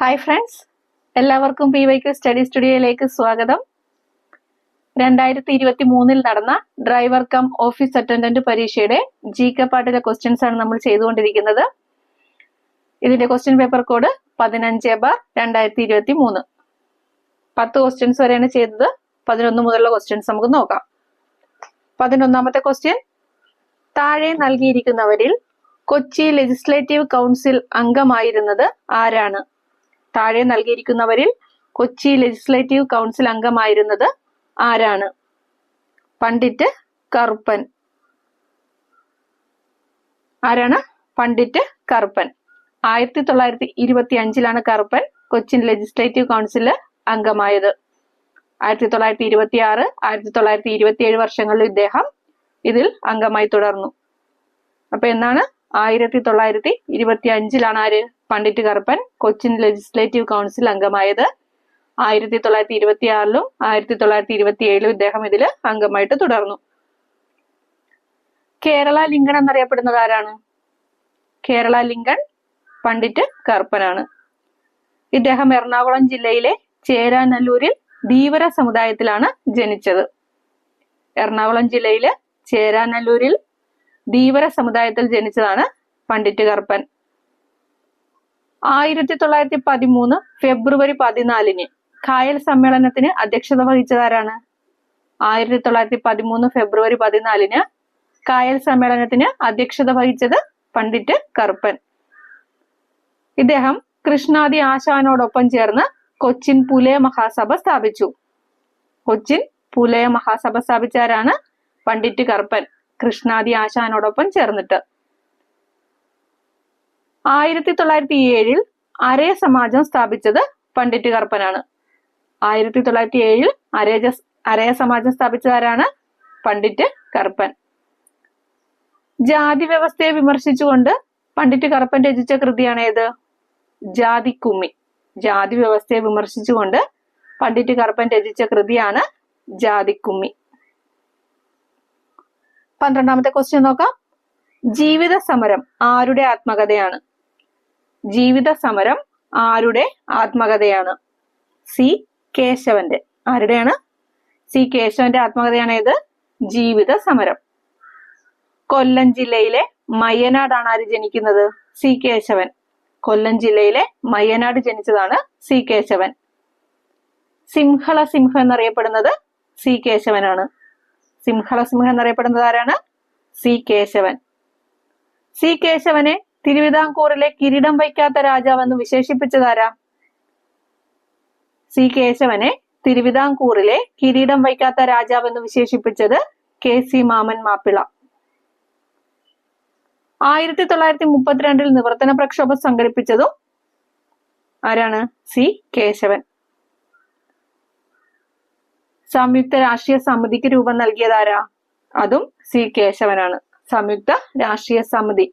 Hi friends എല്ലാവർക്കും P വൈക്ക് study സ്റ്റുഡിയോയിലേക്ക് സ്വാഗതം. രണ്ടായിരത്തി ഇരുപത്തി മൂന്നിൽ നടന്ന ഡ്രൈവർ കം ഓഫീസ് അറ്റൻഡന്റ് പരീക്ഷയുടെ ജി കെ പാട്ടിലെ ക്വസ്റ്റ്യൻസ് ആണ് നമ്മൾ ചെയ്തുകൊണ്ടിരിക്കുന്നത്. ഇതിന്റെ ക്വസ്റ്റ്യൻ പേപ്പർ കോഡ് പതിനഞ്ച് ബാർ രണ്ടായിരത്തി ഇരുപത്തി മൂന്ന് പത്ത് ക്വസ്റ്റ്യൻസ് വരെയാണ് ചെയ്തത്. പതിനൊന്ന് മുതലുള്ള ക്വസ്റ്റ്യൻസ് നമുക്ക് നോക്കാം. പതിനൊന്നാമത്തെ ക്വസ്റ്റ്യൻ താഴെ നൽകിയിരിക്കുന്നവരിൽ കൊച്ചി ലെജിസ്ലേറ്റീവ് കൗൺസിൽ അംഗമായിരുന്നത് ആരാണ്? താഴെ നൽകിയിരിക്കുന്നവരിൽ കൊച്ചി ലെജിസ്ലേറ്റീവ് കൗൺസിൽ അംഗമായിരുന്നത് ആരാണ്? പണ്ഡിറ്റ് കറുപ്പൻ. ആരാണ്? പണ്ഡിറ്റ് കറുപ്പൻ. ആയിരത്തി തൊള്ളായിരത്തി ഇരുപത്തി അഞ്ചിലാണ് കറുപ്പൻ കൊച്ചിൻ ലെജിസ്ലേറ്റീവ് കൗൺസിൽ അംഗമായത്. ആയിരത്തി തൊള്ളായിരത്തി ഇരുപത്തി ആറ് ആയിരത്തി തൊള്ളായിരത്തി ഇരുപത്തി ഏഴ് വർഷങ്ങളിൽ ഇദ്ദേഹം ഇതിൽ അംഗമായി തുടർന്നു. അപ്പൊ എന്നാണ് ആയിരത്തി തൊള്ളായിരത്തി ഇരുപത്തി അഞ്ചിലാണ് ആര് പണ്ഡിറ്റ് കറുപ്പൻ കൊച്ചിൻ ലെജിസ്ലേറ്റീവ് കൗൺസിൽ അംഗമായത്. ആയിരത്തി തൊള്ളായിരത്തി ഇരുപത്തി ആറിലും ആയിരത്തി തൊള്ളായിരത്തി ഇരുപത്തി ഏഴിലും ഇദ്ദേഹം ഇതിൽ അംഗമായിട്ട് തുടർന്നു. കേരള ലിങ്കൺ എന്നറിയപ്പെടുന്നത് ആരാണ്? കേരള ലിങ്കൺ പണ്ഡിറ്റ് കറുപ്പനാണ്. ഇദ്ദേഹം എറണാകുളം ജില്ലയിലെ ചേരാനല്ലൂരിൽ ധീവര സമുദായത്തിലാണ് ജനിച്ചത്. എറണാകുളം ജില്ലയിലെ ചേരാനല്ലൂരിൽ ധീവര സമുദായത്തിൽ ജനിച്ചതാണ് പണ്ഡിറ്റ് കറുപ്പൻ. ആയിരത്തി തൊള്ളായിരത്തി പതിമൂന്ന് ഫെബ്രുവരി പതിനാലിന് കായൽ സമ്മേളനത്തിന് അധ്യക്ഷത വഹിച്ചതാരാണ്? ആയിരത്തി തൊള്ളായിരത്തി പതിമൂന്ന് ഫെബ്രുവരി പതിനാലിന് കായൽ സമ്മേളനത്തിന് അധ്യക്ഷത വഹിച്ചത് പണ്ഡിറ്റ് കറുപ്പൻ. ഇദ്ദേഹം കൃഷ്ണാദി ആശാനോടൊപ്പം ചേർന്ന് കൊച്ചിൻ പുലയ മഹാസഭ സ്ഥാപിച്ചു. കൊച്ചിൻ പുലയ മഹാസഭ സ്ഥാപിച്ചാരാണ് പണ്ഡിറ്റ് കറുപ്പൻ. കൃഷ്ണാദി ആശാനോടൊപ്പം ചേർന്നിട്ട്. ആയിരത്തി തൊള്ളായിരത്തി ഏഴിൽ അരയ സമാജം സ്ഥാപിച്ചത് പണ്ഡിറ്റ് കറുപ്പനാണ് ആയിരത്തി തൊള്ളായിരത്തി ഏഴിൽ അരേജ അരയ സമാജം സ്ഥാപിച്ചതാരാണ്? പണ്ഡിറ്റ് കറുപ്പൻ ജാതി വ്യവസ്ഥയെ വിമർശിച്ചുകൊണ്ട് പണ്ഡിറ്റ് കറുപ്പൻ രചിച്ച കൃതിയാണ് ഏത്? ജാതി കുമ്മി ജാതി വ്യവസ്ഥയെ വിമർശിച്ചുകൊണ്ട് പണ്ഡിറ്റ് കറുപ്പൻ രചിച്ച കൃതിയാണ് ജാതിക്കുമ്മി. പന്ത്രണ്ടാമത്തെ ക്വസ്റ്റ്യൻ നോക്കാം. ജീവിത സമരം ആരുടെ ആത്മകഥയാണ്? ജീവിത സമരം ആരുടെ ആത്മകഥയാണ്? സി കേശവന്റെ. ആരുടെയാണ്? സി കേശവന്റെ ആത്മകഥയാണ് ഏത്? ജീവിത സമരം. കൊല്ലം ജില്ലയിലെ മയ്യനാടാണ് ആര് ജനിക്കുന്നത്? സി കേശവൻ. കൊല്ലം ജില്ലയിലെ മയ്യനാട് ജനിച്ചതാണ് സി കേശവൻ. സിംഹള സിംഹം എന്നറിയപ്പെടുന്നത് സി കേശവനാണ്. സിംഹള സിംഹം എന്നറിയപ്പെടുന്നത് ആരാണ് സി കേശവൻ സി കേശവനെ തിരുവിതാംകൂറിലെ കിരീടം വയ്ക്കാത്ത രാജാവെന്ന് വിശേഷിപ്പിച്ചതാരാ? സി കേശവനെ തിരുവിതാംകൂറിലെ കിരീടം വയ്ക്കാത്ത രാജാവെന്ന് വിശേഷിപ്പിച്ചത് കെ സി മാമൻ മാപ്പിള. ആയിരത്തി തൊള്ളായിരത്തി മുപ്പത്തിരണ്ടിൽ നിവർത്തന പ്രക്ഷോഭം സംഘടിപ്പിച്ചതും ആരാണ്? സി കേശവൻ സംയുക്ത രാഷ്ട്രീയ സമിതിക്ക് രൂപം നൽകിയതാരാ അതും സി കേശവനാണ്. സംയുക്ത രാഷ്ട്രീയ സമിതി.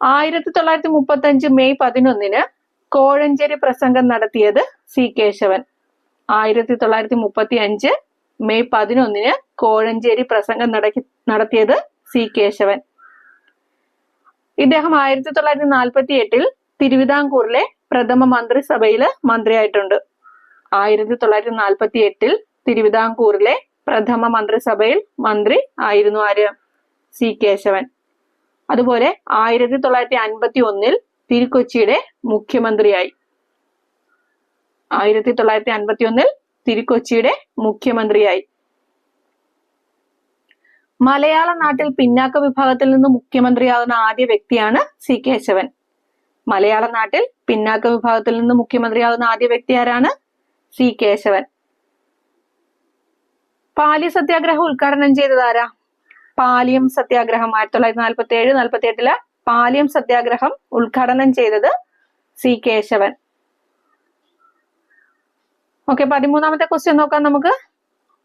ആയിരത്തി തൊള്ളായിരത്തി മുപ്പത്തി അഞ്ച് മെയ് പതിനൊന്നിന് കോഴഞ്ചേരി പ്രസംഗം നടത്തിയത് സി കേശവൻ. ആയിരത്തി തൊള്ളായിരത്തി മുപ്പത്തി അഞ്ച് മെയ് പതിനൊന്നിന് കോഴഞ്ചേരി പ്രസംഗം നടക്കി നടത്തിയത് സി കേശവൻ. ഇദ്ദേഹം ആയിരത്തി തൊള്ളായിരത്തി നാൽപ്പത്തി എട്ടിൽ തിരുവിതാംകൂറിലെ പ്രഥമ മന്ത്രിസഭയിൽ മന്ത്രിയായിട്ടുണ്ട്. ആയിരത്തി തൊള്ളായിരത്തി നാൽപ്പത്തി എട്ടിൽ തിരുവിതാംകൂറിലെ പ്രഥമ മന്ത്രിസഭയിൽ മന്ത്രി ആയിരുന്നു ആര്? സി. കേശവൻ. അതുപോലെ ആയിരത്തി തൊള്ളായിരത്തി അൻപത്തി ഒന്നിൽ തിരുക്കൊച്ചിയുടെ മുഖ്യമന്ത്രിയായി. ആയിരത്തി തൊള്ളായിരത്തി അൻപത്തി ഒന്നിൽ തിരുക്കൊച്ചിയുടെ മുഖ്യമന്ത്രിയായി. മലയാള നാട്ടിൽ പിന്നാക്ക വിഭാഗത്തിൽ നിന്ന് മുഖ്യമന്ത്രിയാകുന്ന ആദ്യ വ്യക്തിയാണ് സി. കേശവൻ. മലയാള നാട്ടിൽ പിന്നാക്ക വിഭാഗത്തിൽ നിന്ന് മുഖ്യമന്ത്രിയാകുന്ന ആദ്യ വ്യക്തി ആരാണ്? സി കേശവൻ. പാലി സത്യാഗ്രഹം ഉദ്ഘാടനം ചെയ്തത് ആരാ? പാലിയം സത്യാഗ്രഹം ആയിരത്തി തൊള്ളായിരത്തി നാൽപ്പത്തി ഏഴ് നാൽപ്പത്തി എട്ടിൽ പാലിയം സത്യാഗ്രഹം ഉദ്ഘാടനം ചെയ്തത് സി കേശവൻ. ഓക്കെ പതിമൂന്നാമത്തെ ക്വസ്റ്റ്യൻ നോക്കാം നമുക്ക്.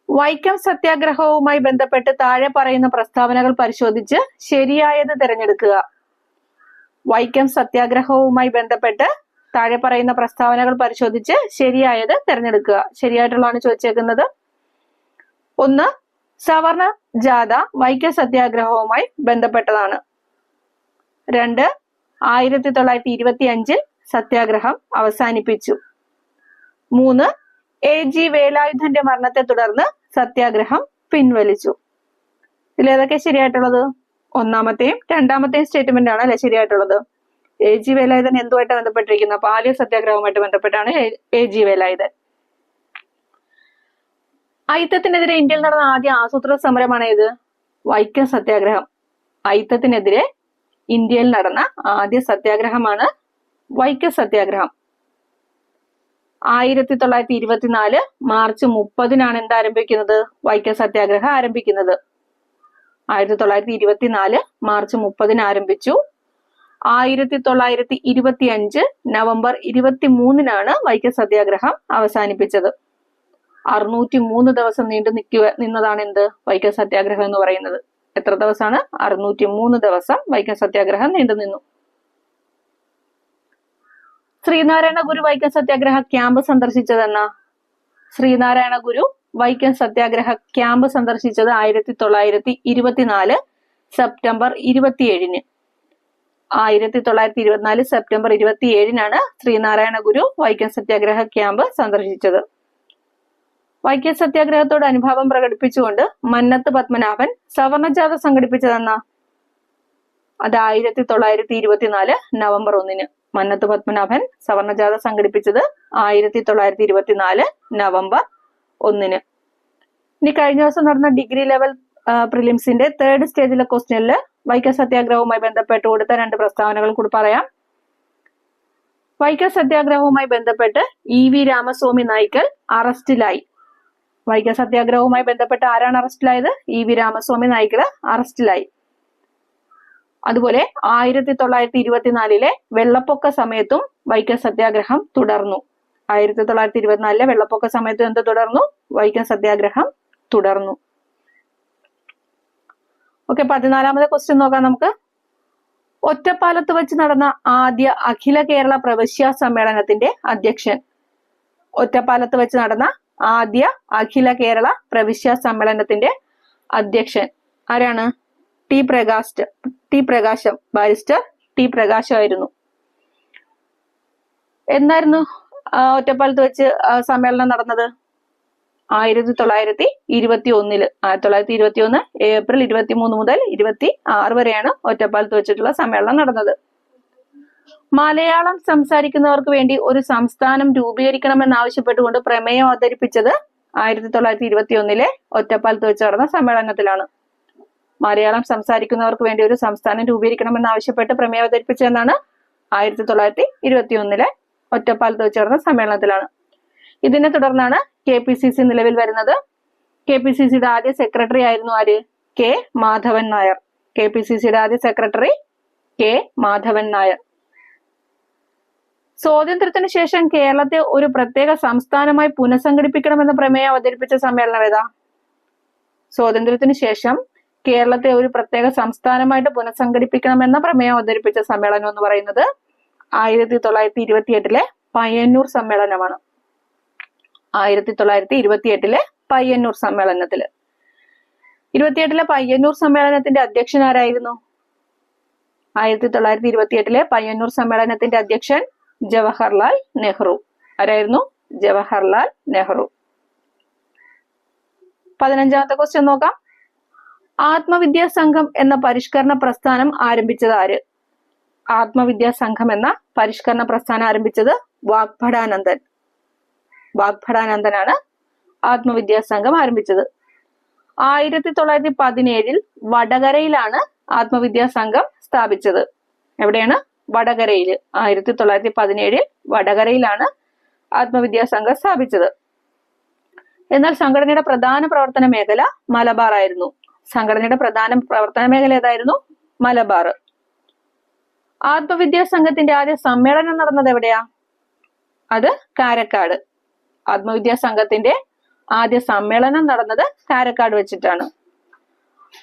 വൈക്കം സത്യാഗ്രഹവുമായി ബന്ധപ്പെട്ട് താഴെ പറയുന്ന പ്രസ്താവനകൾ പരിശോധിച്ച് ശരിയായത് തിരഞ്ഞെടുക്കുക. വൈക്കം സത്യാഗ്രഹവുമായി ബന്ധപ്പെട്ട് താഴെ പറയുന്ന പ്രസ്താവനകൾ പരിശോധിച്ച് ശരിയായത് തിരഞ്ഞെടുക്കുക. ശരിയായിട്ടുള്ളതാണ് ചോദിച്ചേക്കുന്നത്. ഒന്ന് സവർണ ജാഥ വൈക്കം സത്യാഗ്രഹവുമായി ബന്ധപ്പെട്ടതാണ്. രണ്ട് ആയിരത്തി തൊള്ളായിരത്തി ഇരുപത്തി അഞ്ചിൽ സത്യാഗ്രഹം അവസാനിപ്പിച്ചു. മൂന്ന് എ ജി വേലായുധന്റെ മരണത്തെ തുടർന്ന് സത്യാഗ്രഹം പിൻവലിച്ചു. ഇതിലേതൊക്കെ ശരിയായിട്ടുള്ളത്? ഒന്നാമത്തെയും രണ്ടാമത്തെയും സ്റ്റേറ്റ്മെന്റ് ആണ് അല്ലെ ശരിയായിട്ടുള്ളത്? എ ജി വേലായുധൻ എന്തുമായിട്ട് ബന്ധപ്പെട്ടിരിക്കുന്നു? പാലിയ സത്യാഗ്രഹവുമായിട്ട് ബന്ധപ്പെട്ടാണ് എ- എ ജി വേലായുധൻ. അയിത്തത്തിനെതിരെ ഇന്ത്യയിൽ നടന്ന ആദ്യ ആസൂത്രണ സമരമാണ് ഏത്? വൈക്കം സത്യാഗ്രഹം. അയിത്തത്തിനെതിരെ ഇന്ത്യയിൽ നടന്ന ആദ്യ സത്യാഗ്രഹമാണ് വൈക്കം സത്യാഗ്രഹം. ആയിരത്തി തൊള്ളായിരത്തി ഇരുപത്തിനാല് മാർച്ച് മുപ്പതിനാണ് എന്ത് ആരംഭിക്കുന്നത്? വൈക്കം സത്യാഗ്രഹം ആരംഭിക്കുന്നത്. ആയിരത്തി തൊള്ളായിരത്തി ഇരുപത്തിനാല് മാർച്ച് മുപ്പതിന് ആരംഭിച്ചു. ആയിരത്തി തൊള്ളായിരത്തി ഇരുപത്തി അഞ്ച് നവംബർ ഇരുപത്തി മൂന്നിനാണ് വൈക്കം സത്യാഗ്രഹം അവസാനിപ്പിച്ചത്. അറുന്നൂറ്റി മൂന്ന് ദിവസം നീണ്ടു നിൽക്കുക നിന്നതാണ് എന്ത് വൈക്കം സത്യാഗ്രഹം എന്ന് പറയുന്നത്? എത്ര ദിവസമാണ്? അറുന്നൂറ്റി മൂന്ന് ദിവസം വൈക്കം സത്യാഗ്രഹം നീണ്ടു നിന്നു. ശ്രീനാരായണ ഗുരു വൈക്കം സത്യാഗ്രഹ ക്യാമ്പ് സന്ദർശിച്ചതെന്ന? ശ്രീനാരായണ ഗുരു വൈക്കം സത്യാഗ്രഹ ക്യാമ്പ് സന്ദർശിച്ചത് ആയിരത്തി തൊള്ളായിരത്തി ഇരുപത്തിനാല് സെപ്റ്റംബർ ഇരുപത്തിയേഴിന്. ആയിരത്തി തൊള്ളായിരത്തി ഇരുപത്തിനാല് സെപ്റ്റംബർ ഇരുപത്തി ഏഴിനാണ് ശ്രീനാരായണ ഗുരു വൈക്കം സത്യാഗ്രഹ ക്യാമ്പ് സന്ദർശിച്ചത്. വൈക്കം സത്യാഗ്രഹത്തോട് അനുഭാവം പ്രകടിപ്പിച്ചുകൊണ്ട് മന്നത്ത് പത്മനാഭൻ സവർണജാഥ സംഘടിപ്പിച്ചതെന്ന അത് ആയിരത്തി തൊള്ളായിരത്തി ഇരുപത്തിനാല് നവംബർ ഒന്നിന് മന്നത്ത് പത്മനാഭൻ സവർണജാഥ സംഘടിപ്പിച്ചത് ആയിരത്തി തൊള്ളായിരത്തി ഇരുപത്തിനാല് നവംബർ ഒന്നിന്. ഇനി കഴിഞ്ഞ ദിവസം നടന്ന ഡിഗ്രി ലെവൽ പ്രിലിംസിന്റെ തേർഡ് സ്റ്റേജിലെ ക്വസ്റ്റ്യനിൽ വൈക്കം സത്യാഗ്രഹവുമായി ബന്ധപ്പെട്ട് കൊടുത്ത രണ്ട് പ്രസ്താവനകൾ കൂടി പറയാം. വൈക്കം സത്യാഗ്രഹവുമായി ബന്ധപ്പെട്ട് ഇ വി രാമസ്വാമി നായ്ക്കൽ അറസ്റ്റിലായി. വൈക്കം സത്യാഗ്രഹവുമായി ബന്ധപ്പെട്ട് ആരാണ് അറസ്റ്റിലായത്? ഇ വി രാമസ്വാമി നായ്ക്കൽ അറസ്റ്റിലായി. അതുപോലെ ആയിരത്തി തൊള്ളായിരത്തി ഇരുപത്തിനാലിലെ വെള്ളപ്പൊക്ക സമയത്തും വൈക്കം സത്യാഗ്രഹം തുടർന്നു. ആയിരത്തി തൊള്ളായിരത്തി ഇരുപത്തിനാലിലെ വെള്ളപ്പൊക്ക സമയത്തും എന്ത് തുടർന്നു? വൈക്കം സത്യാഗ്രഹം തുടർന്നു. ഓക്കെ പതിനാലാമത്തെ ക്വസ്റ്റ്യൻ നോക്കാം നമുക്ക്. ഒറ്റപ്പാലത്ത് വെച്ച് നടന്ന ആദ്യ അഖില കേരള പ്രവശ്യ സമ്മേളനത്തിന്റെ അധ്യക്ഷൻ. ഒറ്റപ്പാലത്ത് വെച്ച് നടന്ന ആദ്യ അഖില കേരള പ്രവിശ്യ സമ്മേളനത്തിന്റെ അധ്യക്ഷൻ. ആരാണ്? T Prakash T Prakasam barrister T പ്രകാശമായിരുന്നു എന്നായിരുന്നു ഒറ്റപ്പാലത്ത് വെച്ച് സമ്മേളനം നടന്നത്? ആയിരത്തി തൊള്ളായിരത്തി ഇരുപത്തി ഒന്നിൽ ആയിരത്തി തൊള്ളായിരത്തി ഇരുപത്തി ഒന്ന് ഏപ്രിൽ ഇരുപത്തി മൂന്ന് മുതൽ ഇരുപത്തി ആറ് വരെയാണ് ഒറ്റപ്പാലത്ത് വെച്ചിട്ടുള്ള സമ്മേളനം നടന്നത്. മലയാളം സംസാരിക്കുന്നവർക്ക് വേണ്ടി ഒരു സംസ്ഥാനം രൂപീകരിക്കണമെന്ന് ആവശ്യപ്പെട്ടുകൊണ്ട് പ്രമേയം അവതരിപ്പിച്ചത് ആയിരത്തി തൊള്ളായിരത്തി ഇരുപത്തി ഒന്നിലെ ഒറ്റപ്പാലത്ത് വെച്ച് നടന്ന സമ്മേളനത്തിലാണ്. മലയാളം സംസാരിക്കുന്നവർക്ക് വേണ്ടി ഒരു സംസ്ഥാനം രൂപീകരിക്കണമെന്ന് ആവശ്യപ്പെട്ട് പ്രമേയം അവതരിപ്പിച്ചതെന്നാണ് ആയിരത്തി തൊള്ളായിരത്തി ഇരുപത്തി ഒന്നിലെ ഒറ്റപ്പാലത്ത് വെച്ച് നടന്ന സമ്മേളനത്തിലാണ്. ഇതിനെ തുടർന്നാണ് കെ പി സി സി നിലവിൽ വരുന്നത്. കെ പി സി സിയുടെ ആദ്യ സെക്രട്ടറി ആയിരുന്നു ആര്? K Madhavan Nair. K P C സിയുടെ ആദ്യ സെക്രട്ടറി കെ മാധവൻ നായർ. സ്വാതന്ത്ര്യത്തിന് ശേഷം കേരളത്തെ ഒരു പ്രത്യേക സംസ്ഥാനമായി പുനഃസംഘടിപ്പിക്കണമെന്ന പ്രമേയം അവതരിപ്പിച്ച സമ്മേളനം ഏതാ? സ്വാതന്ത്ര്യത്തിന് ശേഷം കേരളത്തെ ഒരു പ്രത്യേക സംസ്ഥാനമായിട്ട് പുനഃസംഘടിപ്പിക്കണമെന്ന പ്രമേയം അവതരിപ്പിച്ച സമ്മേളനം എന്ന് പറയുന്നത് ആയിരത്തി തൊള്ളായിരത്തി ഇരുപത്തി എട്ടിലെ പയ്യന്നൂർ സമ്മേളനമാണ്. ആയിരത്തി തൊള്ളായിരത്തി ഇരുപത്തി എട്ടിലെ പയ്യന്നൂർ സമ്മേളനത്തിൽ. ഇരുപത്തിയെട്ടിലെ പയ്യന്നൂർ സമ്മേളനത്തിന്റെ അധ്യക്ഷൻ ആരായിരുന്നു? ആയിരത്തി തൊള്ളായിരത്തി ഇരുപത്തി എട്ടിലെ പയ്യന്നൂർ സമ്മേളനത്തിന്റെ അധ്യക്ഷൻ ജവഹർലാൽ നെഹ്റു. ആരായിരുന്നു? ജവഹർലാൽ നെഹ്റു. പതിനഞ്ചാമത്തെ ക്വസ്റ്റ്യൻ നോക്കാം. ആത്മവിദ്യാ സംഘം എന്ന പരിഷ്കരണ പ്രസ്ഥാനം ആരംഭിച്ചത് ആര്? ആത്മവിദ്യാ സംഘം എന്ന പരിഷ്കരണ പ്രസ്ഥാനം ആരംഭിച്ചത് വാഗ്ഭടാനന്ദൻ. വാഗ്ഭടാനന്ദനാണ് ആത്മവിദ്യാ സംഘം ആരംഭിച്ചത്. ആയിരത്തി തൊള്ളായിരത്തി പതിനേഴിൽ വടകരയിലാണ് ആത്മവിദ്യാ സംഘം സ്ഥാപിച്ചത്. എവിടെയാണ്? വടകരയിൽ ആയിരത്തി തൊള്ളായിരത്തി പതിനേഴിൽ വടകരയിലാണ് ആത്മവിദ്യാ സംഘം സ്ഥാപിച്ചത്. എന്നാൽ സംഘടനയുടെ പ്രധാന പ്രവർത്തന മേഖല മലബാർ ആയിരുന്നു. സംഘടനയുടെ പ്രധാന പ്രവർത്തന മേഖല ഏതായിരുന്നു? മലബാർ. ആത്മവിദ്യാ സംഘത്തിന്റെ ആദ്യ സമ്മേളനം നടന്നത് എവിടെയാ? അത് കാരക്കാട്. ആത്മവിദ്യാ സംഘത്തിന്റെ ആദ്യ സമ്മേളനം നടന്നത് കാരക്കാട് വെച്ചിട്ടാണ്.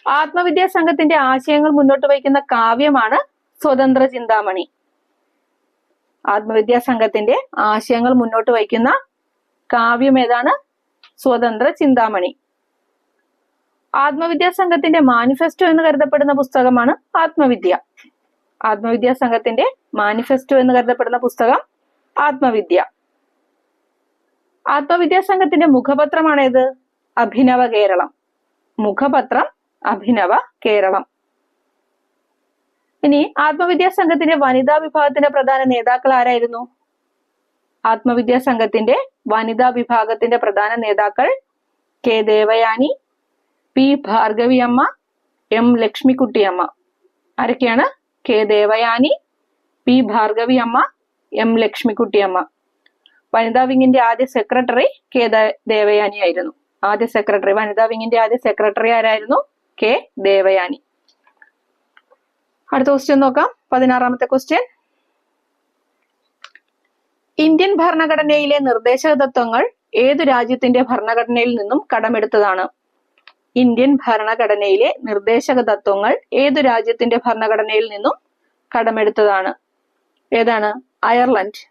ആത്മവിദ്യാ സംഘത്തിന്റെ ആശയങ്ങൾ മുന്നോട്ട് വയ്ക്കുന്ന കാവ്യമാണ് സ്വതന്ത്ര ചിന്താമണി. ആത്മവിദ്യാ സംഘത്തിന്റെ ആശയങ്ങൾ മുന്നോട്ട് വയ്ക്കുന്ന കാവ്യം ഏതാണ്? സ്വതന്ത്ര ചിന്താമണി. ആത്മവിദ്യാ സംഘത്തിന്റെ മാനിഫെസ്റ്റോ എന്ന് കരുതപ്പെടുന്ന പുസ്തകമാണ് ആത്മവിദ്യ. ആത്മവിദ്യാ സംഘത്തിന്റെ മാനിഫെസ്റ്റോ എന്ന് കരുതപ്പെടുന്ന പുസ്തകം ആത്മവിദ്യ. ആത്മവിദ്യാ സംഘത്തിന്റെ മുഖപത്രമാണേത്? അഭിനവ കേരളം. മുഖപത്രം അഭിനവ കേരളം. ഇനി ആത്മവിദ്യാ സംഘത്തിന്റെ വനിതാ വിഭാഗത്തിന്റെ പ്രധാന നേതാക്കൾ ആരായിരുന്നു? ആത്മവിദ്യാ സംഘത്തിന്റെ വനിതാ വിഭാഗത്തിന്റെ പ്രധാന നേതാക്കൾ K Devayani P Bhargavi Amma M Lakshmikutty Amma. ആരൊക്കെയാണ്? K Devayani P Bhargavi Amma M Lakshmikutty Amma. വനിതാ വിങ്ങിന്റെ ആദ്യ സെക്രട്ടറി കെ ദേവയാനി ആയിരുന്നു. ആദ്യ സെക്രട്ടറി വനിതാ വിങ്ങിന്റെ ആദ്യ സെക്രട്ടറി ആരായിരുന്നു? കെ ദേവയാനി. അടുത്ത ക്വസ്റ്റ്യൻ നോക്കാം. പതിനാറാമത്തെ ക്വസ്റ്റ്യൻ ഇന്ത്യൻ ഭരണഘടനയിലെ നിർദ്ദേശക തത്വങ്ങൾ ഏതു രാജ്യത്തിന്റെ ഭരണഘടനയിൽ നിന്നും കടമെടുത്തതാണ്? ഇന്ത്യൻ ഭരണഘടനയിലെ നിർദ്ദേശക തത്വങ്ങൾ ഏതു രാജ്യത്തിന്റെ ഭരണഘടനയിൽ നിന്നും കടമെടുത്തതാണ്? ഏതാണ്? അയർലൻഡ്.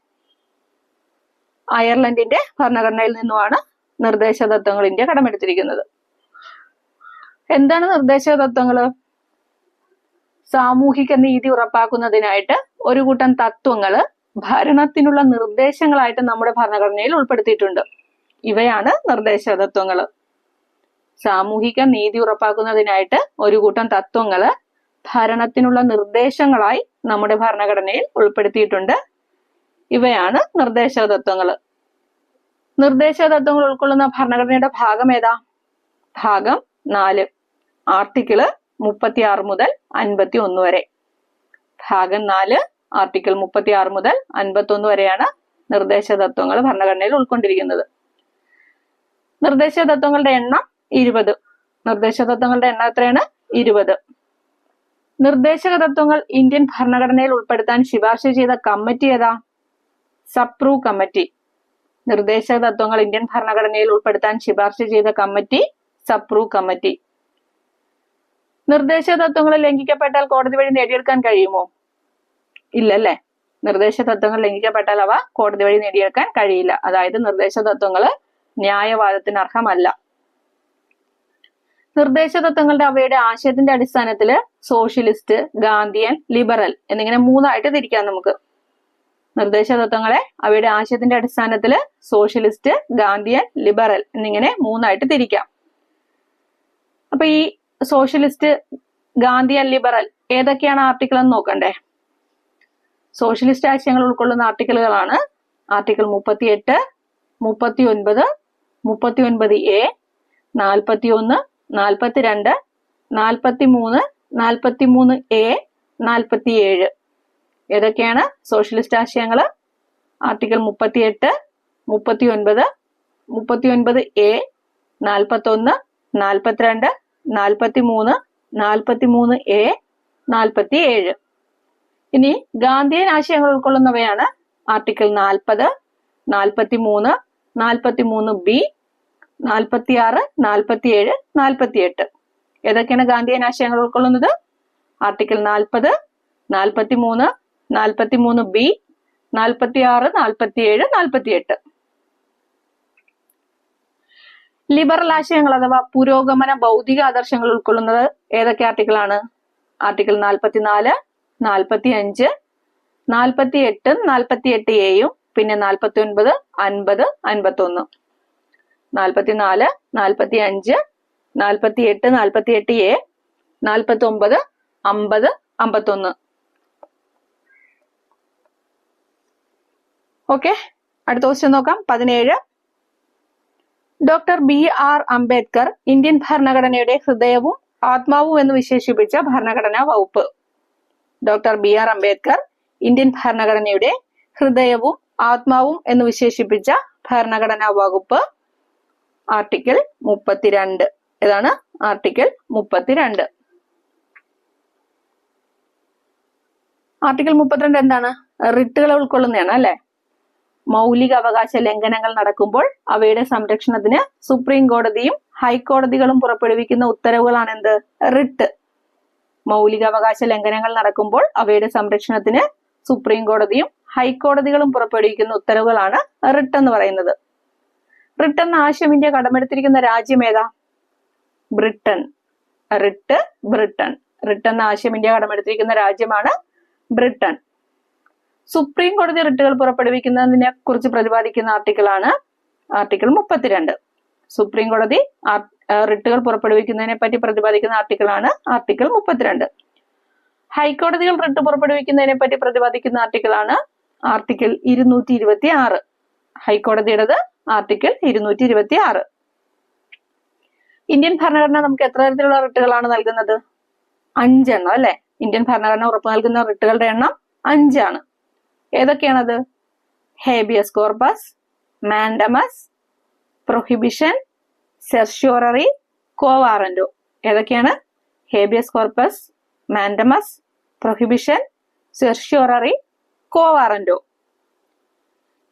അയർലൻഡിന്റെ ഭരണഘടനയിൽ നിന്നുമാണ് നിർദ്ദേശ തത്വങ്ങൾ ഇന്ത്യ കടമെടുത്തിരിക്കുന്നത്. എന്താണ് നിർദ്ദേശ തത്വങ്ങൾ സാമൂഹിക നീതി ഉറപ്പാക്കുന്നതിനായിട്ട് ഒരു കൂട്ടം തത്വങ്ങൾ ഭരണത്തിനുള്ള നിർദ്ദേശങ്ങളായിട്ട് നമ്മുടെ ഭരണഘടനയിൽ ഉൾപ്പെടുത്തിയിട്ടുണ്ട്. ഇവയാണ് നിർദ്ദേശ തത്വങ്ങൾ സാമൂഹിക നീതി ഉറപ്പാക്കുന്നതിനായിട്ട് ഒരു കൂട്ടം തത്വങ്ങൾ ഭരണത്തിനുള്ള നിർദ്ദേശങ്ങളായി നമ്മുടെ ഭരണഘടനയിൽ ഉൾപ്പെടുത്തിയിട്ടുണ്ട്. ഇവയാണ് നിർദ്ദേശക തത്വങ്ങൾ നിർദ്ദേശക തത്വങ്ങൾ ഉൾക്കൊള്ളുന്ന ഭരണഘടനയുടെ ഭാഗം ഏതാ? ഭാഗം നാല്. ആർട്ടിക്കിൾ മുപ്പത്തി ആറ് മുതൽ അൻപത്തി ഒന്ന് വരെ. ഭാഗം നാല് ആർട്ടിക്കിൾ മുപ്പത്തി ആറ് മുതൽ അൻപത്തി ഒന്ന് വരെയാണ് നിർദ്ദേശ തത്വങ്ങൾ ഭരണഘടനയിൽ ഉൾക്കൊണ്ടിരിക്കുന്നത്. നിർദ്ദേശ തത്വങ്ങളുടെ എണ്ണം ഇരുപത്. നിർദ്ദേശ തത്വങ്ങളുടെ എണ്ണം എത്രയാണ്? ഇരുപത്. നിർദ്ദേശക തത്വങ്ങൾ ഇന്ത്യൻ ഭരണഘടനയിൽ ഉൾപ്പെടുത്താൻ ശുപാർശ ചെയ്ത കമ്മിറ്റി ഏതാ? സപ്രൂ കമ്മിറ്റി. നിർദ്ദേശക തത്വങ്ങൾ ഇന്ത്യൻ ഭരണഘടനയിൽ ഉൾപ്പെടുത്താൻ ശുപാർശ ചെയ്ത കമ്മിറ്റി സപ്രൂ കമ്മിറ്റി. നിർദ്ദേശ തത്വങ്ങൾ ലംഘിക്കപ്പെട്ടാൽ കോടതി വഴി നേടിയെടുക്കാൻ കഴിയുമോ? ഇല്ലല്ലേ. നിർദ്ദേശ തത്വങ്ങൾ ലംഘിക്കപ്പെട്ടാൽ അവ കോടതി വഴി നേടിയെടുക്കാൻ കഴിയില്ല. അതായത് നിർദ്ദേശ തത്വങ്ങൾ ന്യായവാദത്തിന് അർഹമല്ല. നിർദ്ദേശ തത്വങ്ങളുടെ അവയുടെ ആശയത്തിന്റെ അടിസ്ഥാനത്തിൽ സോഷ്യലിസ്റ്റ് ഗാന്ധിയൻ ലിബറൽ എന്നിങ്ങനെ മൂന്നായിട്ട് തിരിക്കാം നമുക്ക്. നിർദ്ദേശ തത്വങ്ങളെ അവയുടെ ആശയത്തിന്റെ അടിസ്ഥാനത്തിൽ സോഷ്യലിസ്റ്റ് ഗാന്ധിയൻ ലിബറൽ എന്നിങ്ങനെ മൂന്നായിട്ട് തിരിക്കാം. അപ്പൊ ഈ സോഷ്യലിസ്റ്റ് ഗാന്ധിയൻ ലിബറൽ ഏതൊക്കെയാണ് ആർട്ടിക്കിൾ എന്ന് നോക്കണ്ടേ? സോഷ്യലിസ്റ്റ് ആശയങ്ങൾ ഉൾക്കൊള്ളുന്ന ആർട്ടിക്കിളുകളാണ് ആർട്ടിക്കിൾ മുപ്പത്തി എട്ട് മുപ്പത്തി ഒൻപത് മുപ്പത്തി ഒൻപത് എ നാൽപ്പത്തി ഒന്ന് നാൽപ്പത്തി രണ്ട് നാൽപ്പത്തി മൂന്ന് നാൽപ്പത്തി മൂന്ന് എ നാൽപ്പത്തി ഏഴ് ഏതൊക്കെയാണ്? സോഷ്യലിസ്റ്റ് ആശയങ്ങൾ ആർട്ടിക്കിൾ മുപ്പത്തി എട്ട് മുപ്പത്തി ഒൻപത് മുപ്പത്തി ഒൻപത് എ നാൽപ്പത്തൊന്ന് നാൽപ്പത്തിരണ്ട് നാൽപ്പത്തി മൂന്ന് നാൽപ്പത്തി മൂന്ന് എ നാൽപ്പത്തി ഏഴ് ഇനി ഗാന്ധിയൻ ആശയങ്ങൾ ഉൾക്കൊള്ളുന്നവയാണ് ആർട്ടിക്കിൾ നാൽപ്പത് നാൽപ്പത്തി മൂന്ന് നാൽപ്പത്തി മൂന്ന് ബി നാൽപ്പത്തി ആറ് നാൽപ്പത്തി ഏഴ് നാൽപ്പത്തി എട്ട് ഏതൊക്കെയാണ് ഗാന്ധിയൻ ആശയങ്ങൾ ഉൾക്കൊള്ളുന്നത്? ആർട്ടിക്കിൾ നാൽപ്പത് നാൽപ്പത്തി മൂന്ന് നാൽപ്പത്തി മൂന്ന് ബി നാൽപ്പത്തി ആറ് നാൽപ്പത്തി ഏഴ് നാൽപ്പത്തി എട്ട് ലിബറൽ ആശയങ്ങൾ അഥവാ പുരോഗമന ഭൗതിക ആദർശങ്ങൾ ഉൾക്കൊള്ളുന്നത് ഏതൊക്കെ ആർട്ടിക്കിളാണ്? ആർട്ടിക്കിൾ നാൽപ്പത്തിനാല് നാൽപ്പത്തി അഞ്ച് നാൽപ്പത്തി എട്ട് നാൽപ്പത്തി എട്ട് എയും പിന്നെ നാൽപ്പത്തി ഒൻപത് അൻപത് അൻപത്തി ഒന്ന് നാൽപ്പത്തിനാല് നാൽപ്പത്തി അഞ്ച് നാൽപ്പത്തി എട്ട് നാൽപ്പത്തി എട്ട് എ നാൽപ്പത്തി ഒമ്പത് അമ്പത് അമ്പത്തൊന്ന്. ഓക്കെ അടുത്ത ക്വസ്റ്റ്യൻ നോക്കാം. പതിനേഴ്. Doctor B R Ambedkar Indian ഭരണഘടനയുടെ ഹൃദയവും ആത്മാവും എന്ന് വിശേഷിപ്പിച്ച ഭരണഘടനാ വകുപ്പ്. Doctor B R Ambedkar Indian ഭരണഘടനയുടെ ഹൃദയവും ആത്മാവും എന്ന് വിശേഷിപ്പിച്ച ഭരണഘടനാ വകുപ്പ്. ആർട്ടിക്കിൾ മുപ്പത്തിരണ്ട്. ഏതാണ്? ആർട്ടിക്കിൾ മുപ്പത്തിരണ്ട്. ആർട്ടിക്കിൾ മുപ്പത്തിരണ്ട് എന്താണ്? റിട്ടുകളെ ഉൾക്കൊള്ളുന്നതാണ് അല്ലെ? മൗലിക അവകാശ ലംഘനങ്ങൾ നടക്കുമ്പോൾ അവയുടെ സംരക്ഷണത്തിന് സുപ്രീം കോടതിയും ഹൈക്കോടതികളും പുറപ്പെടുവിക്കുന്ന ഉത്തരവുകളാണ് എന്ത് റിട്ട്. മൗലികാവകാശ ലംഘനങ്ങൾ നടക്കുമ്പോൾ അവയുടെ സംരക്ഷണത്തിന് സുപ്രീം കോടതിയും ഹൈക്കോടതികളും പുറപ്പെടുവിക്കുന്ന ഉത്തരവുകളാണ് റിട്ട് എന്ന് പറയുന്നത്. റിട്ട് എന്ന ആശയം ഇന്ത്യ കടമെടുത്തിരിക്കുന്ന രാജ്യം ഏതാ? ബ്രിട്ടൻ. Writ Britain. റിട്ട് എന്ന ആശയം ഇന്ത്യ കടമെടുത്തിരിക്കുന്ന രാജ്യമാണ് ബ്രിട്ടൻ. സുപ്രീം കോടതി റിട്ടുകൾ പുറപ്പെടുവിക്കുന്നതിനെ കുറിച്ച് പ്രതിപാദിക്കുന്ന ആർട്ടിക്കിളാണ് ആർട്ടിക്കിൾ മുപ്പത്തിരണ്ട്. സുപ്രീം കോടതി റിട്ടുകൾ പുറപ്പെടുവിക്കുന്നതിനെ പറ്റി പ്രതിപാദിക്കുന്ന ആർട്ടിക്കിളാണ് ആർട്ടിക്കിൾ മുപ്പത്തിരണ്ട്. ഹൈക്കോടതികൾ റിട്ട് പുറപ്പെടുവിക്കുന്നതിനെ പറ്റി പ്രതിപാദിക്കുന്ന ആർട്ടിക്കിളാണ് ആർട്ടിക്കിൾ ഇരുന്നൂറ്റി ഇരുപത്തി ആറ് ഹൈക്കോടതിയുടേത് ആർട്ടിക്കിൾ ഇരുന്നൂറ്റി ഇരുപത്തി ആറ് ഇന്ത്യൻ ഭരണഘടന നമുക്ക് എത്ര തരത്തിലുള്ള റിട്ടുകളാണ് നൽകുന്നത്? അഞ്ചെണ്ണം അല്ലെ? ഇന്ത്യൻ ഭരണഘടന ഉറപ്പ് നൽകുന്ന റിട്ടുകളുടെ എണ്ണം അഞ്ചാണ്. ഏതൊക്കെയാണത്? Habeas corpus mandamus prohibition certiorari quo warranto ഏതൊക്കെയാണ്? Habeas corpus mandamus prohibition certiorari quo warranto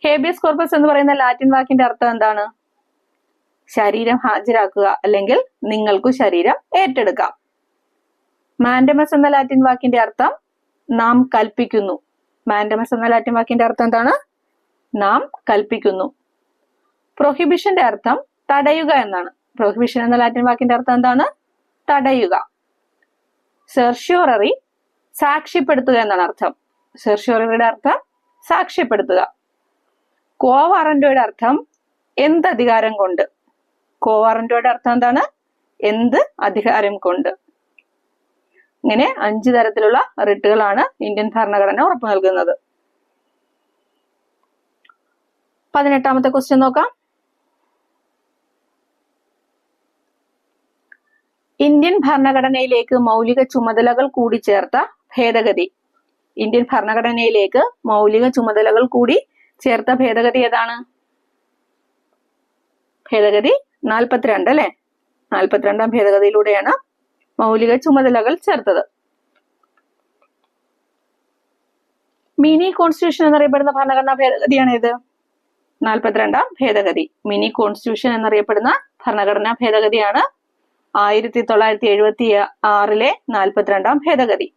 habeas corpus എന്ന് പറയുന്ന ലാറ്റിൻ വാക്കിന്റെ അർത്ഥം എന്താണ്? ശരീരം ഹാജരാക്കുക അല്ലെങ്കിൽ നിങ്ങൾക്കു ശരീരം ഏറ്റെടുക്കാം. മാൻഡമസ് എന്ന ലാറ്റിൻ വാക്കിന്റെ അർത്ഥം നാം കൽപ്പിക്കുന്നു. മാൻഡമസ് എന്ന ലാറ്റിൻ വാക്കിന്റെ അർത്ഥം എന്താണ്? നാം കൽപ്പിക്കുന്നു. പ്രൊഹിബിഷന്റെ അർത്ഥം തടയുക എന്നാണ്. പ്രൊഹിബിഷൻ എന്ന ലാറ്റിൻ വാക്കിന്റെ അർത്ഥം എന്താണ്? തടയുക. സെർഷ്യോററി സാക്ഷ്യപ്പെടുത്തുക എന്നാണ് അർത്ഥം. സെർഷ്യോററിയുടെ അർത്ഥം സാക്ഷ്യപ്പെടുത്തുക. കോവാറന്റോയുടെ അർത്ഥം എന്ത് അധികാരം കൊണ്ട്? കോവാറന്റോയുടെ അർത്ഥം എന്താണ്? എന്ത് അധികാരം കൊണ്ട്? ഇങ്ങനെ അഞ്ച് തരത്തിലുള്ള റിട്ടുകളാണ് ഇന്ത്യൻ ഭരണഘടന ഉറപ്പു നൽകുന്നത്. പതിനെട്ടാമത്തെ ക്വസ്റ്റ്യൻ നോക്കാം. ഇന്ത്യൻ ഭരണഘടനയിലേക്ക് മൗലിക ചുമതലകൾ കൂടി ചേർത്ത ഭേദഗതി. ഇന്ത്യൻ ഭരണഘടനയിലേക്ക് മൗലിക ചുമതലകൾ കൂടി ചേർത്ത ഭേദഗതി ഏതാണ്? ഭേദഗതി നാൽപ്പത്തിരണ്ട് അല്ലെ? നാൽപ്പത്തിരണ്ടാം ഭേദഗതിയിലൂടെയാണ് മൗലിക ചുമതലകൾ ചേർത്തത്. മിനി കോൺസ്റ്റിറ്റ്യൂഷൻ എന്നറിയപ്പെടുന്ന ഭരണഘടനാ ഭേദഗതിയാണ് ഇത് നാൽപ്പത്തിരണ്ടാം ഭേദഗതി. മിനി കോൺസ്റ്റിറ്റ്യൂഷൻ എന്നറിയപ്പെടുന്ന ഭരണഘടനാ ഭേദഗതിയാണ് ആയിരത്തി തൊള്ളായിരത്തി എഴുപത്തി ആറിലെ നാൽപ്പത്തിരണ്ടാം ഭേദഗതി.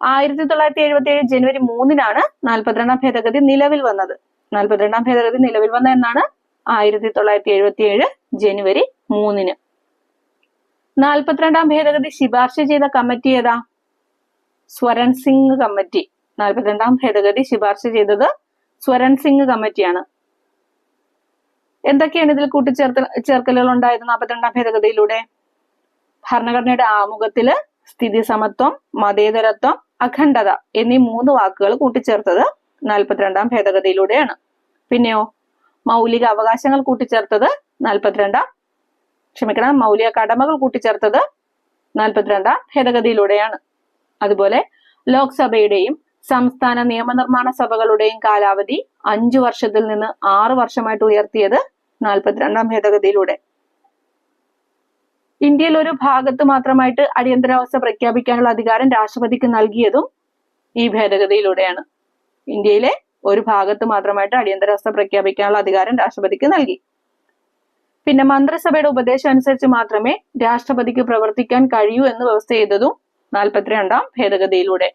ആയിരത്തി തൊള്ളായിരത്തി എഴുപത്തി ഏഴ് ജനുവരി മൂന്നിനാണ് നാൽപ്പത്തിരണ്ടാം ഭേദഗതി നിലവിൽ വന്നത്. നാൽപ്പത്തിരണ്ടാം ഭേദഗതി നിലവിൽ വന്ന എന്നാണ് ആയിരത്തി തൊള്ളായിരത്തി എഴുപത്തി ഏഴ് ജനുവരി മൂന്നിന്. നാൽപ്പത്തിരണ്ടാം ഭേദഗതി ശിപാർശ ചെയ്ത കമ്മിറ്റി ഏതാ? സ്വരൺ സിംഗ് കമ്മിറ്റി. നാൽപ്പത്തിരണ്ടാം ഭേദഗതി ശിപാർശ ചെയ്തത് സ്വരൺ സിംഗ് കമ്മിറ്റിയാണ്. എന്തൊക്കെയാണ് ഇതിൽ കൂട്ടിച്ചേർത്ത ചേർക്കലുകൾ ഉണ്ടായത് നാൽപ്പത്തിരണ്ടാം ഭേദഗതിയിലൂടെ? ഭരണഘടനയുടെ ആമുഖത്തിൽ സ്ഥിതി സമത്വം മതേതരത്വം അഖണ്ഡത എന്നീ മൂന്ന് വാക്കുകൾ കൂട്ടിച്ചേർത്തത് നാൽപ്പത്തിരണ്ടാം ഭേദഗതിയിലൂടെയാണ്. പിന്നെയോ മൗലിക അവകാശങ്ങൾ കൂട്ടിച്ചേർത്തത് നാൽപ്പത്തിരണ്ടാം ക്ഷമിക്കണം മൗലിക കടമകൾ കൂട്ടിച്ചേർത്തത് നാൽപ്പത്തിരണ്ടാം ഭേദഗതിയിലൂടെയാണ്. അതുപോലെ ലോക്സഭയുടെയും സംസ്ഥാന നിയമനിർമ്മാണ സഭകളുടെയും കാലാവധി അഞ്ചു വർഷത്തിൽ നിന്ന് ആറ് വർഷമായിട്ട് ഉയർത്തിയത് നാൽപ്പത്തിരണ്ടാം ഭേദഗതിയിലൂടെ. ഇന്ത്യയിൽ ഒരു ഭാഗത്ത് മാത്രമായിട്ട് അടിയന്തരാവസ്ഥ പ്രഖ്യാപിക്കാനുള്ള അധികാരം രാഷ്ട്രപതിക്ക് നൽകിയതും ഈ ഭേദഗതിയിലൂടെയാണ്. ഇന്ത്യയിലെ ഒരു ഭാഗത്ത് മാത്രമായിട്ട് അടിയന്തരാവസ്ഥ പ്രഖ്യാപിക്കാനുള്ള അധികാരം രാഷ്ട്രപതിക്ക് നൽകി. പിന്നെ മന്ത്രിസഭയുടെ ഉപദേശം അനുസരിച്ച് മാത്രമേ രാഷ്ട്രപതിക്ക് പ്രവർത്തിക്കാൻ കഴിയൂ എന്ന് വ്യവസ്ഥ ചെയ്തതും നാൽപ്പത്തിരണ്ടാം ഭേദഗതിയിലൂടെ.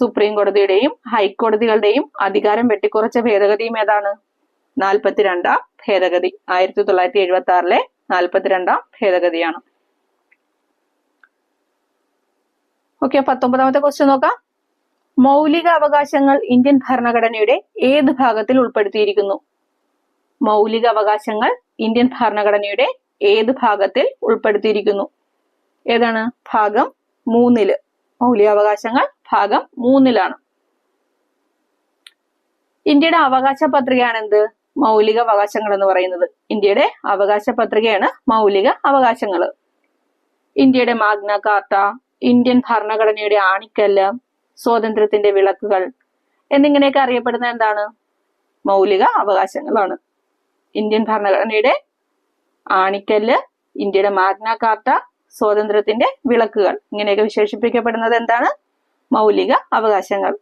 സുപ്രീം കോടതിയുടെയും ഹൈക്കോടതികളുടെയും അധികാരം വെട്ടിക്കുറച്ച ഭേദഗതിയും ഏതാണ്? നാൽപ്പത്തിരണ്ടാം ഭേദഗതി. ആയിരത്തി തൊള്ളായിരത്തി എഴുപത്തി ആറിലെ നാൽപ്പത്തിരണ്ടാം ഭേദഗതിയാണ്. ഓക്കെ പത്തൊമ്പതാമത്തെ ക്വസ്റ്റ്യൻ നോക്കാം. മൗലിക അവകാശങ്ങൾ ഇന്ത്യൻ ഭരണഘടനയുടെ ഏത് ഭാഗത്തിൽ ഉൾപ്പെടുത്തിയിരിക്കുന്നു? മൗലിക അവകാശങ്ങൾ ഇന്ത്യൻ ഭരണഘടനയുടെ ഏത് ഭാഗത്തിൽ ഉൾപ്പെടുത്തിയിരിക്കുന്നു? ഏതാണ്? ഭാഗം മൂന്നിൽ. മൗലികാവകാശങ്ങൾ ഭാഗം മൂന്നിലാണ്. ഇന്ത്യയുടെ അവകാശ പത്രികയാണ് എന്ത്? മൗലിക അവകാശങ്ങൾ എന്ന് പറയുന്നത്. ഇന്ത്യയുടെ അവകാശ പത്രികയാണ് മൗലിക അവകാശങ്ങൾ ഇന്ത്യയുടെ മാഗ്ന കാർട്ട ഇന്ത്യൻ ഭരണഘടനയുടെ ആണിക്കല്ല് സ്വാതന്ത്ര്യത്തിന്റെ വിളക്കുകൾ എന്നിങ്ങനെയൊക്കെ അറിയപ്പെടുന്ന എന്താണ്? മൗലിക അവകാശങ്ങളാണ് ഇന്ത്യൻ ഭരണഘടനയുടെ ആണിക്കല്ല് ഇന്ത്യയുടെ മാഗ്ന കാർട്ട സ്വാതന്ത്ര്യത്തിന്റെ വിളക്കുകൾ. ഇങ്ങനെയൊക്കെ വിശേഷിപ്പിക്കപ്പെടുന്നത് എന്താണ്? മൗലിക അവകാശങ്ങൾ.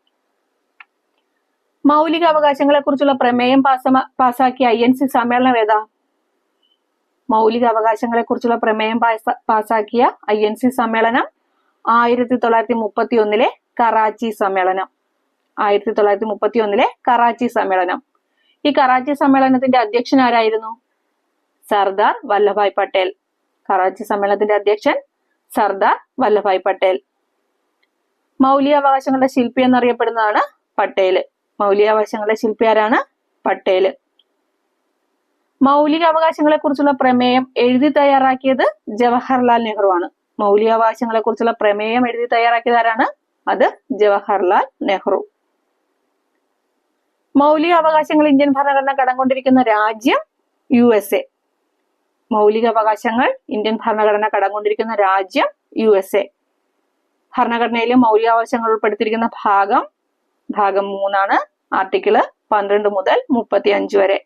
മൗലിക അവകാശങ്ങളെ കുറിച്ചുള്ള പ്രമേയം പാസ പാസാക്കിയ ഐ എൻ സി സമ്മേളനം ഏതാ? മൗലിക അവകാശങ്ങളെ കുറിച്ചുള്ള പ്രമേയം പാസ- പാസാക്കിയ ഐ എൻ സി സമ്മേളനം ആയിരത്തി തൊള്ളായിരത്തി മുപ്പത്തി ഒന്നിലെ കറാച്ചി സമ്മേളനം. ആയിരത്തി തൊള്ളായിരത്തി മുപ്പത്തി ഒന്നിലെ കറാച്ചി സമ്മേളനം. ഈ കറാച്ചി സമ്മേളനത്തിന്റെ അധ്യക്ഷൻ ആരായിരുന്നു? സർദാർ വല്ലഭായ് പട്ടേൽ. കറാച്ചി സമ്മേളനത്തിന്റെ അധ്യക്ഷൻ സർദാർ വല്ലഭായ് പട്ടേൽ. മൗലികാവകാശങ്ങളുടെ ശില്പി എന്നറിയപ്പെടുന്നതാണ് പട്ടേൽ. മൗലികാവകാശങ്ങളുടെ ശില്പി ആരാണ്? പട്ടേൽ. മൗലിക അവകാശങ്ങളെ കുറിച്ചുള്ള പ്രമേയം എഴുതി തയ്യാറാക്കിയത് ജവഹർലാൽ നെഹ്റു ആണ്. മൗലികാവകാശങ്ങളെ കുറിച്ചുള്ള പ്രമേയം എഴുതി തയ്യാറാക്കിയത് ആരാണ്? അത് ജവഹർലാൽ നെഹ്റു. മൗലിക അവകാശങ്ങൾ ഇന്ത്യൻ ഭരണഘടന കടംകൊണ്ടിരിക്കുന്ന രാജ്യം യു എസ് എ. മൗലിക അവകാശങ്ങൾ ഇന്ത്യൻ ഭരണഘടന കടംകൊണ്ടിരിക്കുന്ന രാജ്യം യു എസ് എ. ഭരണഘടനയിലെ മൗലികാവകാശങ്ങൾ ഉൾപ്പെടുത്തിയിരിക്കുന്ന ഭാഗം ഭാഗം മൂന്നാണ് ആർട്ടിക്കിൾ പന്ത്രണ്ട് മുതൽ മുപ്പത്തി അഞ്ച് വരെ.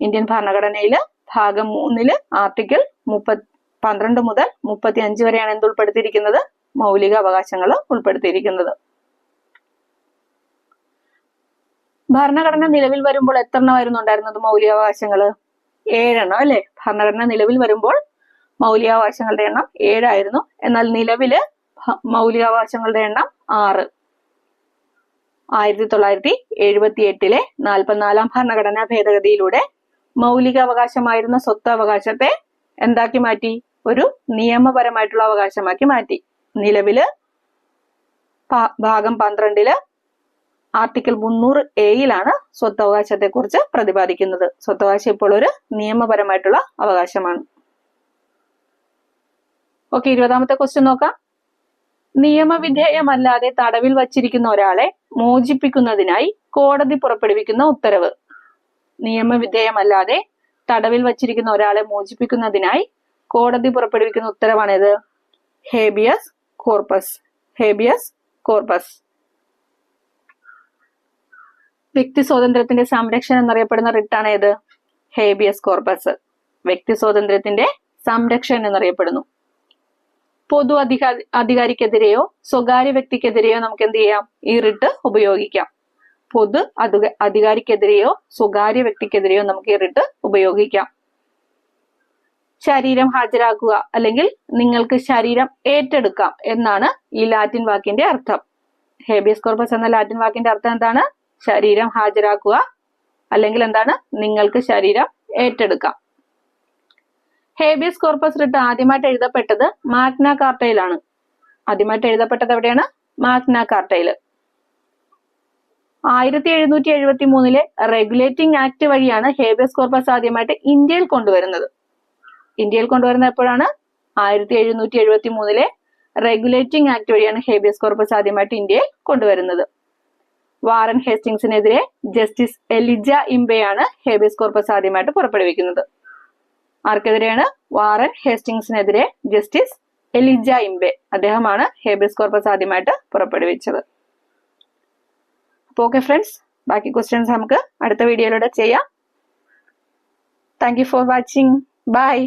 ഇന്ത്യൻ ഭരണഘടനയിൽ ഭാഗം മൂന്നിൽ ആർട്ടിക്കിൾ മുപ്പത് പന്ത്രണ്ട് മുതൽ മുപ്പത്തി അഞ്ച് വരെയാണ് എന്ത് ഉൾപ്പെടുത്തിയിരിക്കുന്നത് മൗലിക അവകാശങ്ങൾ ഉൾപ്പെടുത്തിയിരിക്കുന്നത്. ഭരണഘടന നിലവിൽ വരുമ്പോൾ എത്ര എണ്ണമായിരുന്നു ഉണ്ടായിരുന്നത് മൗലികാവകാശങ്ങൾ? ഏഴെണ്ണം അല്ലെ? ഭരണഘടന നിലവിൽ വരുമ്പോൾ മൗലികാവകാശങ്ങളുടെ എണ്ണം ഏഴായിരുന്നു. എന്നാൽ നിലവിൽ മൗലികാവകാശങ്ങളുടെ എണ്ണം ആറ്. ആയിരത്തി തൊള്ളായിരത്തി എഴുപത്തി എട്ടിലെ നാൽപ്പത്തിനാലാം ഭരണഘടനാ ഭേദഗതിയിലൂടെ മൗലികാവകാശമായിരുന്ന സ്വത്ത് അവകാശത്തെ എന്താക്കി മാറ്റി? ഒരു നിയമപരമായിട്ടുള്ള അവകാശമാക്കി മാറ്റി. നിലവിൽ ഭാഗം പന്ത്രണ്ടിൽ ആർട്ടിക്കിൾ മുന്നൂറ് എയിലാണ് സ്വത്തവകാശത്തെ കുറിച്ച് പ്രതിപാദിക്കുന്നത്. സ്വത്തവകാശം ഇപ്പോൾ ഒരു നിയമപരമായിട്ടുള്ള അവകാശമാണ്. ഓക്കെ ഇരുപതാമത്തെ ക്വസ്റ്റ്യൻ നോക്കാം. നിയമവിധേയമല്ലാതെ തടവിൽ വച്ചിരിക്കുന്ന ഒരാളെ മോചിപ്പിക്കുന്നതിനായി കോടതി പുറപ്പെടുവിക്കുന്ന ഉത്തരവ്. നിയമവിധേയമല്ലാതെ തടവിൽ വച്ചിരിക്കുന്ന ഒരാളെ മോചിപ്പിക്കുന്നതിനായി കോടതി പുറപ്പെടുവിക്കുന്ന ഉത്തരവാണിത്. ഹേബിയസ് കോർപ്പസ് ഹേബിയസ് കോർപ്പസ് വ്യക്തി സ്വാതന്ത്ര്യത്തിന്റെ സംരക്ഷണം എന്നറിയപ്പെടുന്ന റിട്ടാണ് ഏത്? Habeas corpus. വ്യക്തി സ്വാതന്ത്ര്യത്തിന്റെ സംരക്ഷണം എന്നറിയപ്പെടുന്നു. പൊതു അധികാ അധികാരിക്കെതിരെയോ സ്വകാര്യ വ്യക്തിക്കെതിരെയോ നമുക്ക് എന്ത് ചെയ്യാം? ഈ റിട്ട് ഉപയോഗിക്കാം. പൊതു അധിക- അധികാരിക്കെതിരെയോ സ്വകാര്യ വ്യക്തിക്കെതിരെയോ നമുക്ക് ഈ റിട്ട് ഉപയോഗിക്കാം. ശരീരം ഹാജരാക്കുക അല്ലെങ്കിൽ നിങ്ങൾക്ക് ശരീരം ഏറ്റെടുക്കാം എന്നാണ് ഈ ലാറ്റിൻ വാക്കിന്റെ അർത്ഥം. ഹേബിയസ് കോർപ്പസ് എന്ന ലാറ്റിൻ വാക്കിന്റെ അർത്ഥം എന്താണ്? ശരീരം ഹാജരാക്കുക. അല്ലെങ്കിൽ എന്താണ്? നിങ്ങൾക്ക് ശരീരം ഏറ്റെടുക്കാം. ഹേബിയസ് കോർപ്പസ് റിട്ട് ആദ്യമായിട്ട് എഴുതപ്പെട്ടത് മാഗ്ന കാർട്ടയിലാണ് ആദ്യമായിട്ട് എഴുതപ്പെട്ടത് എവിടെയാണ്? മാഗ്ന കാർട്ടയിൽ ആയിരത്തി എഴുന്നൂറ്റി എഴുപത്തി മൂന്നിലെ റെഗുലേറ്റിംഗ് ആക്ട് വഴിയാണ് ഹേബിയസ് കോർപ്പസ് ആദ്യമായിട്ട് ഇന്ത്യയിൽ കൊണ്ടുവരുന്നത്. ഇന്ത്യയിൽ കൊണ്ടുവരുന്നത് എപ്പോഴാണ്? ആയിരത്തി എഴുന്നൂറ്റി എഴുപത്തി മൂന്നിലെ റെഗുലേറ്റിംഗ് ആക്ട് വഴിയാണ് ഹേബിയസ് കോർപ്പസ് ആദ്യമായിട്ട് ഇന്ത്യയിൽ കൊണ്ടുവരുന്നത്. വാറൻ ഹേസ്റ്റിംഗ്സിനെതിരെ ജസ്റ്റിസ് എലിജ ഇംബെയാണ് ഹേബിയസ് കോർപ്പസ് ആദ്യമായിട്ട് പുറപ്പെടുവിക്കുന്നത്. ആർക്കെതിരെയാണ് വാറൻ ഹേസ്റ്റിംഗ്സിനെതിരെ ജസ്റ്റിസ് എലിജ ഇംബെ അദ്ദേഹമാണ് ഹേബിയസ് കോർപ്പസ് ആദ്യമായിട്ട് പുറപ്പെടുവിച്ചത്. അപ്പോൾ ഓക്കെ ഫ്രണ്ട്സ് ബാക്കി ക്വസ്റ്റ്യൻസ് നമുക്ക് അടുത്ത വീഡിയോയിലൂടെ ചെയ്യാം. Thank you for watching. Bye.